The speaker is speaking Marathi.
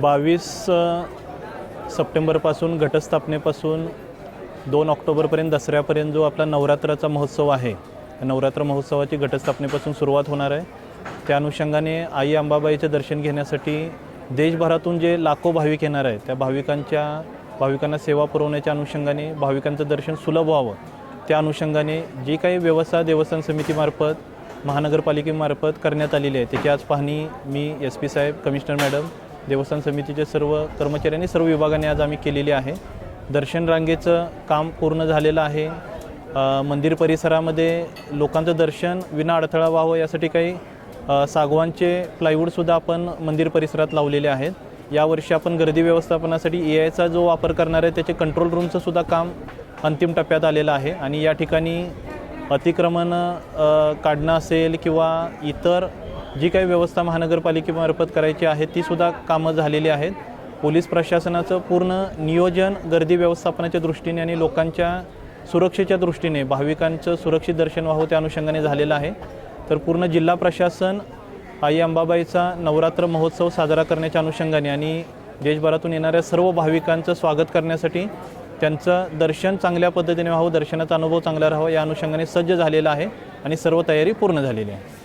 बावीस सप्टेंबरपासून घटस्थापनेपासून दोन ऑक्टोबरपर्यंत दसऱ्यापर्यंत जो आपला नवरात्राचा महोत्सव आहे नवरात्र महोत्सवाची घटस्थापनेपासून सुरुवात होणार आहे. त्या अनुषंगाने आई अंबाबाईचे दर्शन घेण्यासाठी देशभरातून जे लाखो भाविक येणार आहे त्या भाविकांच्या भाविकांना सेवा पुरवण्याच्या अनुषंगाने भाविकांचं दर्शन सुलभ व्हावं. त्या अनुषंगाने जी काही व्यवस्था देवस्थान समितीमार्फत महानगरपालिकेमार्फत करण्यात आलेली आहे त्याची आज पाहणी मी एस पी साहेब कमिशनर मॅडम देवस्थान समितीचे सर्व कर्मचाऱ्यांनी सर्व विभागाने आज आम्ही केलेली आहे. दर्शन रांगेचं काम पूर्ण झालेलं आहे. मंदिर परिसरामध्ये लोकांचं दर्शन विना अडथळा व्हावं यासाठी काही सागवानचे प्लायवूडसुद्धा आपण मंदिर परिसरात लावलेले आहेत. यावर्षी आपण गर्दी व्यवस्थापनासाठी ए आयचा जो वापर करणार आहे त्याचे कंट्रोल रूमचं सुद्धा काम अंतिम टप्प्यात आलेलं आहे. आणि या ठिकाणी अतिक्रमण काढणं असेल किंवा इतर जी काही व्यवस्था महानगरपालिकेमार्फत करायची आहे ती सुद्धा कामं झालेली आहेत. पोलीस प्रशासनाचं पूर्ण नियोजन गर्दी व्यवस्थापनाच्या दृष्टीने आणि लोकांच्या सुरक्षेच्या दृष्टीने भाविकांचं सुरक्षित दर्शन व्हावं त्या अनुषंगाने झालेलं आहे. तर पूर्ण जिल्हा प्रशासन आई अंबाबाईचा नवरात्र महोत्सव साजरा करण्याच्या अनुषंगाने आणि देशभरातून येणाऱ्या सर्व भाविकांचं स्वागत करण्यासाठी त्यांचं दर्शन चांगल्या पद्धतीने व्हावं दर्शनाचा अनुभव चांगला राहावा या अनुषंगाने सज्ज झालेला आहे आणि सर्व तयारी पूर्ण झालेली आहे.